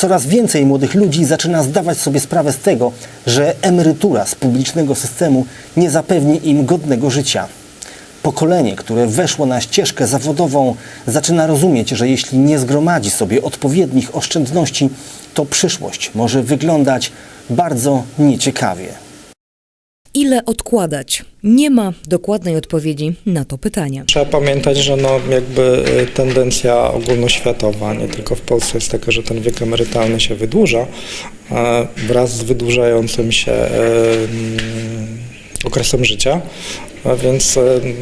Coraz więcej młodych ludzi zaczyna zdawać sobie sprawę z tego, że emerytura z publicznego systemu nie zapewni im godnego życia. Pokolenie, które weszło na ścieżkę zawodową, zaczyna rozumieć, że jeśli nie zgromadzi sobie odpowiednich oszczędności, to przyszłość może wyglądać bardzo nieciekawie. Ile odkładać? Nie ma dokładnej odpowiedzi na to pytanie. Trzeba pamiętać, że no jakby y, tendencja ogólnoświatowa, nie tylko w Polsce jest taka, że ten wiek emerytalny się wydłuża wraz z wydłużającym się okresem życia. A więc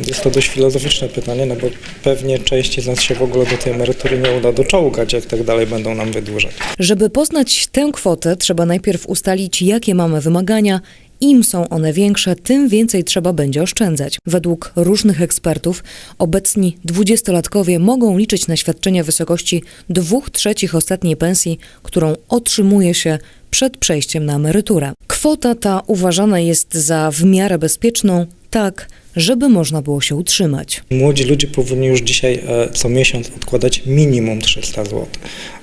jest to dość filozoficzne pytanie, no bo pewnie części z nas się w ogóle do tej emerytury nie uda doczołgać, jak tak dalej będą nam wydłużać. Żeby poznać tę kwotę, trzeba najpierw ustalić, jakie mamy wymagania. Im są one większe, tym więcej trzeba będzie oszczędzać. Według różnych ekspertów obecni dwudziestolatkowie mogą liczyć na świadczenia wysokości dwóch trzecich ostatniej pensji, którą otrzymuje się przed przejściem na emeryturę. Kwota ta uważana jest za w miarę bezpieczną, tak żeby można było się utrzymać. Młodzi ludzie powinni już dzisiaj e, co miesiąc odkładać minimum 300 zł.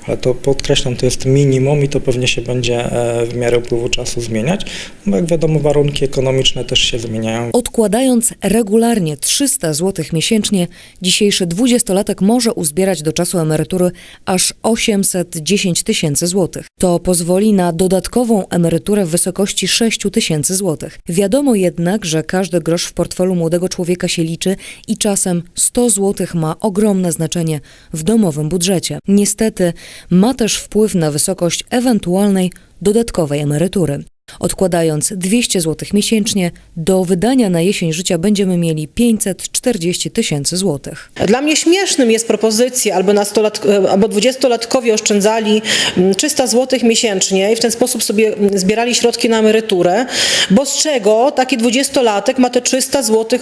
Ale to podkreślam, to jest minimum i to pewnie się będzie e, w miarę upływu czasu zmieniać, no bo jak wiadomo warunki ekonomiczne też się zmieniają. Odkładając regularnie 300 zł miesięcznie, dzisiejszy dwudziestolatek może uzbierać do czasu emerytury aż 810 tysięcy złotych. To pozwoli na dodatkową emeryturę w wysokości 6 tysięcy złotych. Wiadomo jednak, że każdy grosz w portfelu młodego człowieka się liczy i czasem 100 złotych ma ogromne znaczenie w domowym budżecie. Niestety ma też wpływ na wysokość ewentualnej dodatkowej emerytury. Odkładając 200 zł miesięcznie, do wydania na jesień życia będziemy mieli 540 tysięcy złotych. Dla mnie śmiesznym jest propozycja, albo, nastolat, albo dwudziestolatkowie oszczędzali mm, 300 zł miesięcznie i w ten sposób sobie mm, zbierali środki na emeryturę, bo z czego taki dwudziestolatek ma te 300 zł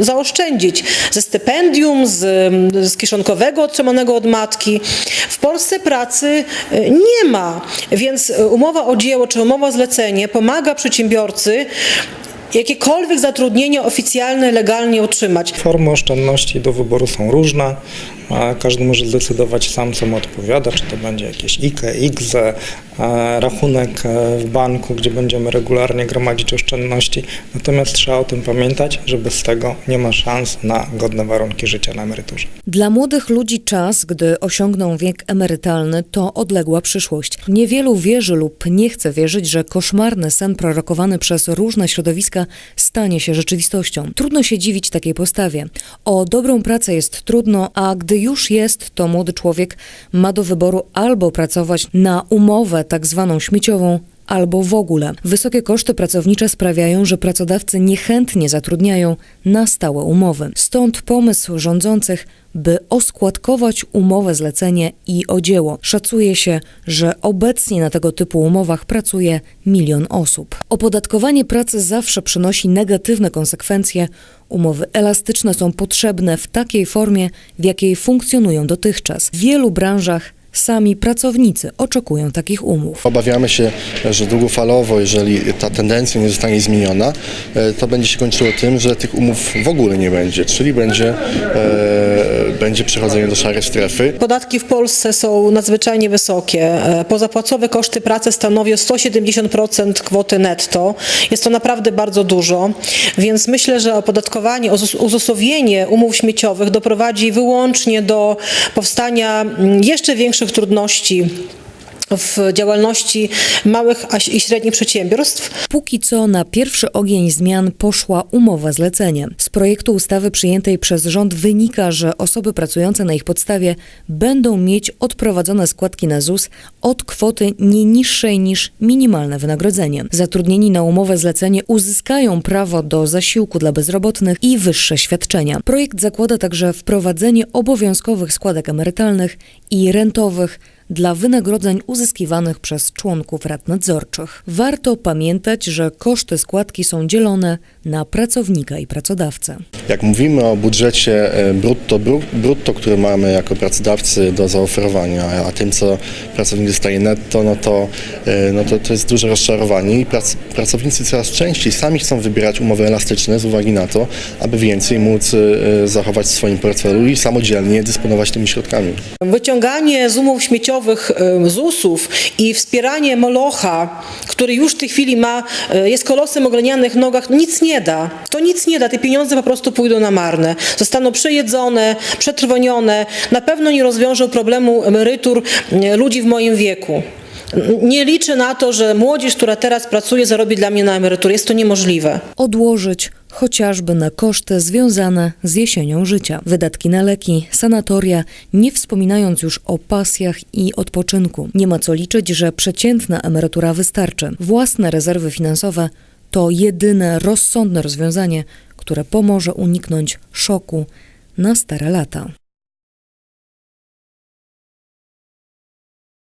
zaoszczędzić? Ze stypendium, z, em, z kieszonkowego otrzymanego od matki. W Polsce pracy e, nie ma, więc e, umowa o dzieło czy umowa zlecenie pomaga przedsiębiorcy jakiekolwiek zatrudnienie oficjalne, legalnie utrzymać. Formy oszczędności do wyboru są różne, a każdy może zdecydować sam, co mu odpowiada, czy to będzie jakieś IKE, IGZE, rachunek e, w banku, gdzie będziemy regularnie gromadzić oszczędności. Natomiast trzeba o tym pamiętać, że bez tego nie ma szans na godne warunki życia na emeryturze. Dla młodych ludzi czas, gdy osiągną wiek emerytalny, to odległa przyszłość. Niewielu wierzy lub nie chce wierzyć, że koszmarny sen prorokowany przez różne środowiska stanie się rzeczywistością. Trudno się dziwić takiej postawie. O dobrą pracę jest trudno, a gdy już jest, to młody człowiek ma do wyboru albo pracować na umowę tak zwaną śmieciową, albo w ogóle. Wysokie koszty pracownicze sprawiają, że pracodawcy niechętnie zatrudniają na stałe umowy. Stąd pomysł rządzących, by oskładkować umowę zlecenie i o dzieło. Szacuje się, że obecnie na tego typu umowach pracuje milion osób. Opodatkowanie pracy zawsze przynosi negatywne konsekwencje. Umowy elastyczne są potrzebne w takiej formie, w jakiej funkcjonują dotychczas. W wielu branżach Sami pracownicy oczekują takich umów. Obawiamy się, że długofalowo, jeżeli ta tendencja nie zostanie zmieniona, e, to będzie się kończyło tym, że tych umów w ogóle nie będzie, czyli będzie, e, będzie przechodzenie do szarej strefy. Podatki w Polsce są nadzwyczajnie wysokie. E, Pozapłacowe koszty pracy stanowią 170% kwoty netto. Jest to naprawdę bardzo dużo, więc myślę, że opodatkowanie, uzus- uzusowienie umów śmieciowych doprowadzi wyłącznie do powstania mm, jeszcze większych trudności w działalności małych i średnich przedsiębiorstw. Póki co na pierwszy ogień zmian poszła umowa zlecenie. Z projektu ustawy przyjętej przez rząd wynika, że osoby pracujące na ich podstawie będą mieć odprowadzone składki na ZUS od kwoty nie niższej niż minimalne wynagrodzenie. Zatrudnieni na umowę zlecenie uzyskają prawo do zasiłku dla bezrobotnych i wyższe świadczenia. Projekt zakłada także wprowadzenie obowiązkowych składek emerytalnych i rentowych dla wynagrodzeń uzyskiwanych przez członków rad nadzorczych. Warto pamiętać, że koszty składki są dzielone na pracownika i pracodawcę. Jak mówimy o budżecie e, brutto, bru- brutto, który mamy jako pracodawcy do zaoferowania, a tym, co pracownik dostaje netto, no to, e, no to, to jest duże rozczarowanie i prac, pracownicy coraz częściej sami chcą wybierać umowy elastyczne z uwagi na to, aby więcej móc e, zachować w swoim portfelu i samodzielnie dysponować tymi środkami. Wyciąganie z umów śmieciowych ZUS-ów i wspieranie Molocha, który już w tej chwili ma, e, jest kolosem o glinianych nogach, nic nie da. To nic nie da. Te pieniądze po prostu pójdą na marne. Zostaną przejedzone, przetrwonione. Na pewno nie rozwiążą problemu emerytur e, ludzi w moim wieku. Nie liczę na to, że młodzież, która teraz pracuje, zarobi dla mnie na emeryturę. Jest to niemożliwe. odłożyć chociażby na koszty związane z jesienią życia. Wydatki na leki, sanatoria, nie wspominając już o pasjach i odpoczynku. Nie ma co liczyć, że przeciętna emerytura wystarczy. Własne rezerwy finansowe to jedyne rozsądne rozwiązanie, które pomoże uniknąć szoku na stare lata.